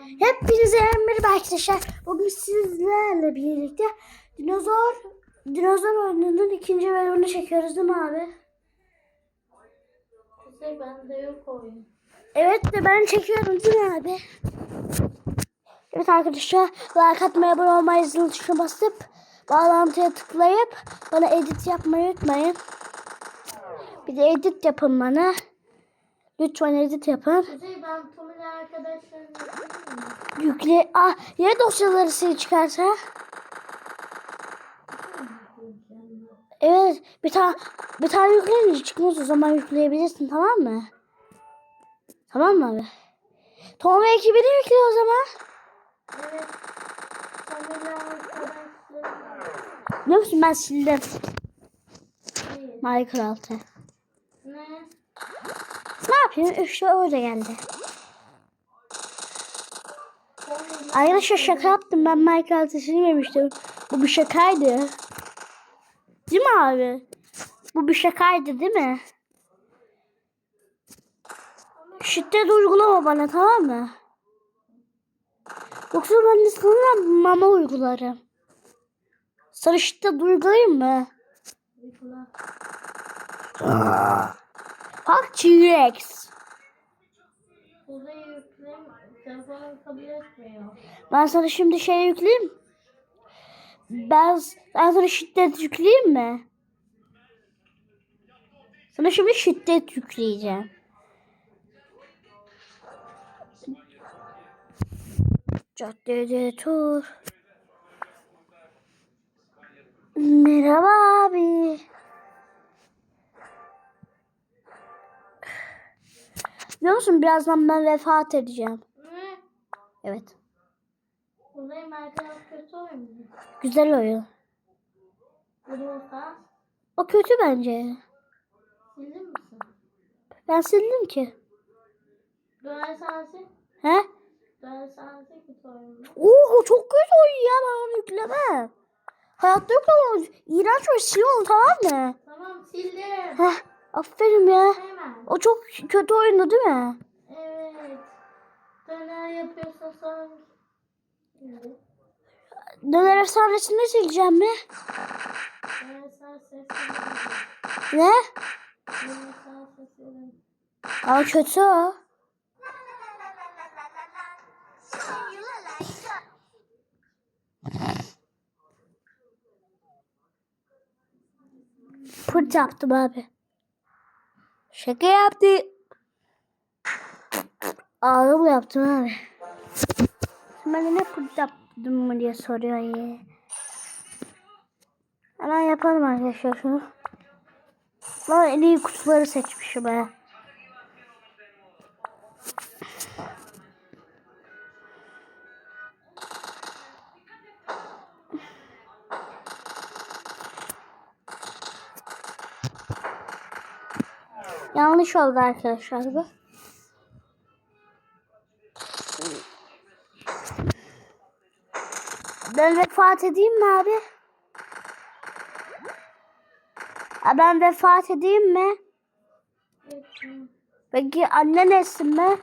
Hepinize merhaba arkadaşlar. Bugün sizlerle birlikte dinozor dinozor oyununun ikinci bölümünü çekiyoruz değil mi abi? Kuzey bende yok oyun. Evet de ben çekiyorum değil mi abi? Evet arkadaşlar like atmayı abone olmayı zil tuşuna basıp bağlantıya tıklayıp bana edit yapmayı unutmayın. Bir de edit yapın bana. Lütfen edit yapın. Kuzey ben mı? Yükle. Ah ya dosyaları sil çıkarsa? Evet bir tane bir tane yükleyince çıkmaz o zaman yükleyebilirsin tamam mı? Tamam mı abi? Tom ve ekibini yükle o zaman. Evet. Biliyor musun ben sildim. Minecraft'ı. Ne? Ne yapayım? İşte öyle geldi. Arkadaşlar şaka yaptım ben Minecraft'ı silmemiştim. Bu bir şakaydı. Değil mi abi? Bu bir şakaydı değil mi? Şiddet uygulama bana tamam mı? Yoksa ben de sana mama uygularım. Sana şiddet uygulayayım mı? Bak T-Rex. Ben sana şimdi şey yükleyeyim. Ben, ben sana şiddet yükleyeyim mi? Sana şimdi şiddet yükleyeceğim. Caddede tur. Merhaba abi. Biliyor musun birazdan ben vefat edeceğim. Evet. Kuzey Minecraft kötü oyun mu? Güzel oyun. Vurulsa O kötü bence. sildin misin? Ben sildim ki. Döner sensin. He? Döner sensin kötü oyun mu? Oo çok kötü oyun ya ben onu yüklemem. Hayatta yüklemem. İğrenç bir sil onu tamam mı? Tamam sildim. Heh, aferin ya. Hemen. O çok kötü oyundu değil mi? Döner yapıyorsun sonra. Döner efsanesini sileceğim mi? Döner sen sesini. Ne? Döner sen sesini. Ama kötü o. Pırt yaptım abi. Şaka yaptı. Ağrım yaptım abi. Ben ne yaptım mı diye soruyor ya. Hemen yapalım arkadaşlar şunu. Valla en iyi kutuları seçmişim ha. Yanlış oldu arkadaşlar bu. Ben vefat edeyim mi abi? Ha, ben vefat edeyim mi? Peki annen etsin mi?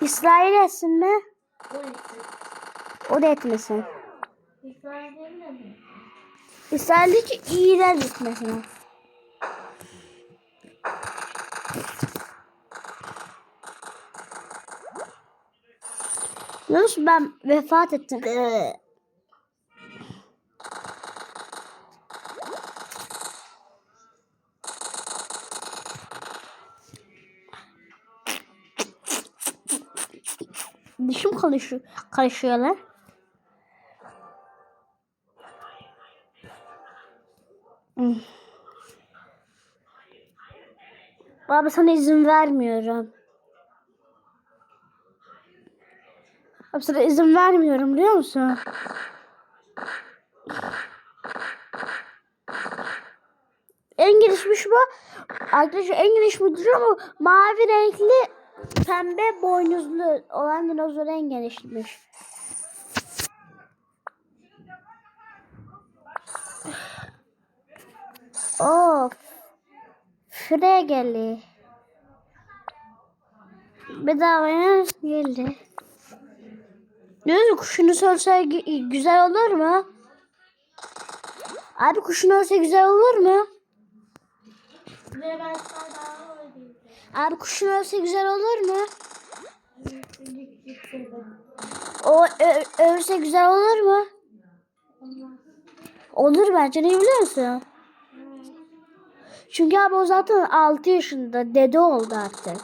İsrail etsin mi? O da etmesin. İsrail değil mi? İsrail değil ki İran etmesin. Yunus ben vefat ettim. Dişim karışıyor, karışıyorlar. Hmm. Baba sana izin vermiyorum. Sana izin vermiyorum biliyor musun? En gelişmiş bu. Arkadaşlar en gelişmiş ama mavi renkli pembe boynuzlu olan dinozor en gelişmiş. Of. Geldi. Bedavaya geldi. Diyorsun kuşunu ölse gü- güzel olur mu? Abi kuşun ölse güzel olur mu? Abi kuşun ölse güzel olur mu? O ölse güzel olur mu? Olur bence ne biliyor musun? Çünkü abi o zaten 6 yaşında dede oldu artık.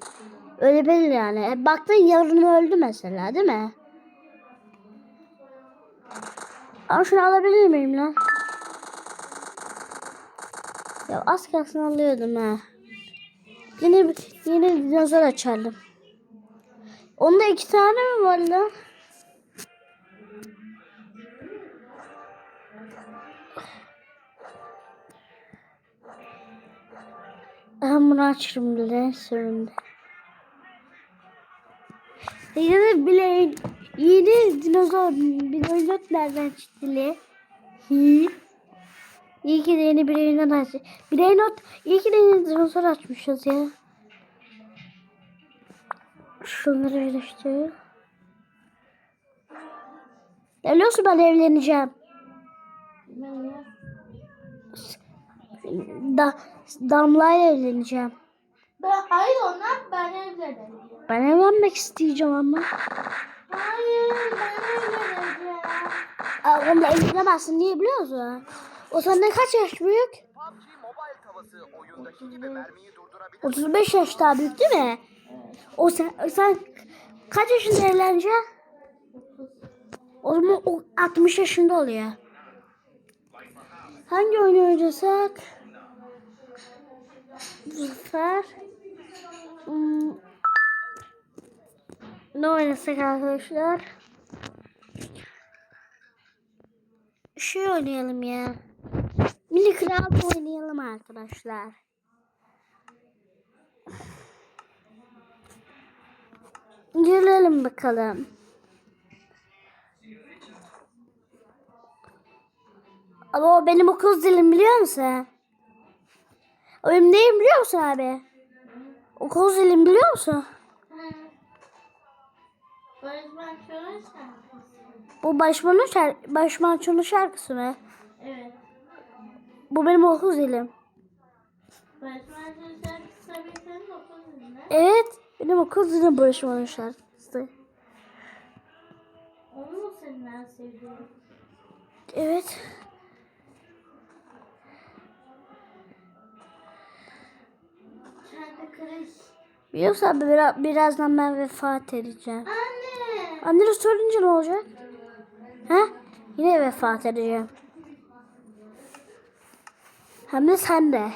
Öyle belli yani. E, baktın yarın öldü mesela değil mi? Ama şunu alabilir miyim lan? Ya az kalsın alıyordum ha. Yine yine dinozor açardım. Onda iki tane mi var lan? Ben bunu açırım bile sonunda. Yine bile yeni dinozor dinozor nereden çıktı? Hi. İyi ki de yeni bir yayından aç. Bir not iyi ki de yeni dinozor açmışız ya. Şunları birleştir. Biliyorsun ben evleneceğim. Ya. Da, Damla'yla evleneceğim. Ben, hayır ondan ben evleneceğim. Ben evlenmek isteyeceğim ama. Hayır ben evleneceğim. Aa, onunla evlenemezsin niye biliyor musun? O senden kaç yaş büyük? PUBG Mobile tavası oyundaki gibi mermiyi durdurabilir. 35 yaş daha büyük değil mi? O sen, sen kaç yaşında evleneceksin? O zaman o 60 yaşında oluyor. Hangi oyunu oynasak? Bu hmm, ne oynasak arkadaşlar? Şey oynayalım ya. Mini Kral oynayalım arkadaşlar. Girelim bakalım. Ama o benim okul zilim biliyor musun? O benim neyim biliyor musun abi? Okul zilim biliyor musun? Manço'nun şarkısı. Bu Başman'ın şar Başmanço'nun şarkısı mı? Evet. Bu benim okul zilim. Barış Manço'nun şarkısı tabii senin okul zilinde. Evet. Benim okul zilim Başman'ın şarkısı. Onu mu senin en sevdiğin? Evet. Kırış. Biliyorsun abi biraz, birazdan ben vefat edeceğim. Anne. Annene sorunca ne olacak? He? Yine vefat edeceğim. Hem de sen de.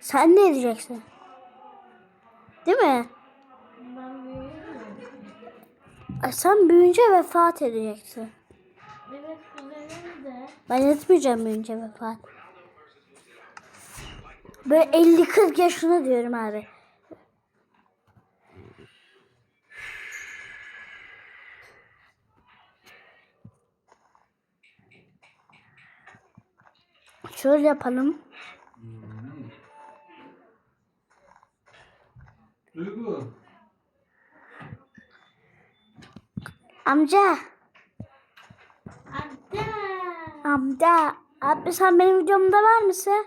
Sen ne edeceksin? Değil mi? Ay, Sen büyüyünce vefat edeceksin. Ben etmeyeceğim büyüyünce vefat. Böyle 50-40 yaşında diyorum abi. Şöyle yapalım. Duygu. Amca, Anne. amca. Abi sen benim videomda var mısın?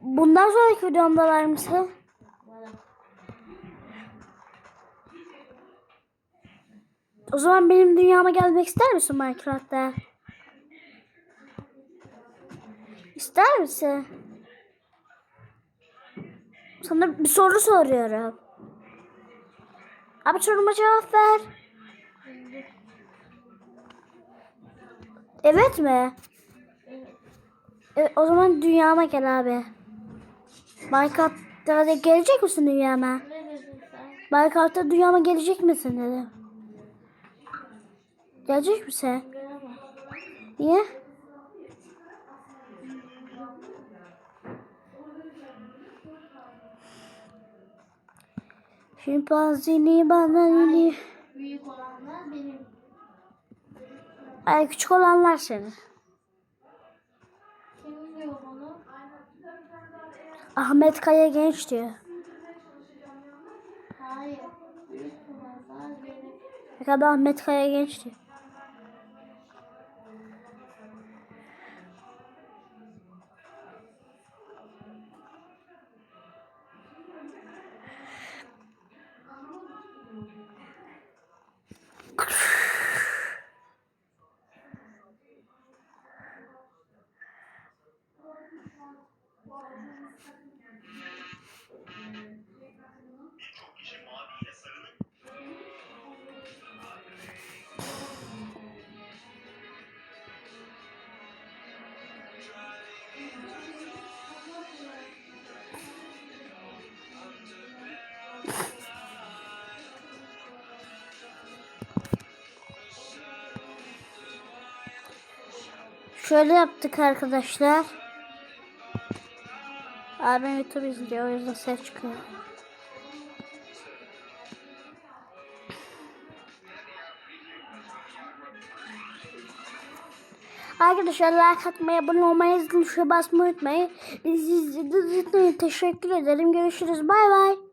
Bundan sonraki videomda var mısın? O zaman benim dünyama gelmek ister misin Minecraft'ta? İster misin? Sana bir soru soruyorum. Abi soruma cevap ver. Evet mi? Evet, o zaman dünyama gel abi. Minecraft'ta da gelecek misin dünyama? Minecraft'ta dünyama gelecek misin dedim. Gelecek misin? Niye? Şimpanzini bana nini. Büyük olanlar benim. Ay küçük olanlar senin. Diyor? Ahmet Kaya Genç diyor. Hayır. büyük. Ne kadar Ahmet Kaya geçti. Şöyle yaptık arkadaşlar. Abim YouTube izliyor o yüzden ses çıkıyor. Arkadaşlar like atmayı, abone olmayı, zil tuşuna basmayı unutmayın. Bizi izlediğiniz için teşekkür ederim. Görüşürüz. Bay bay.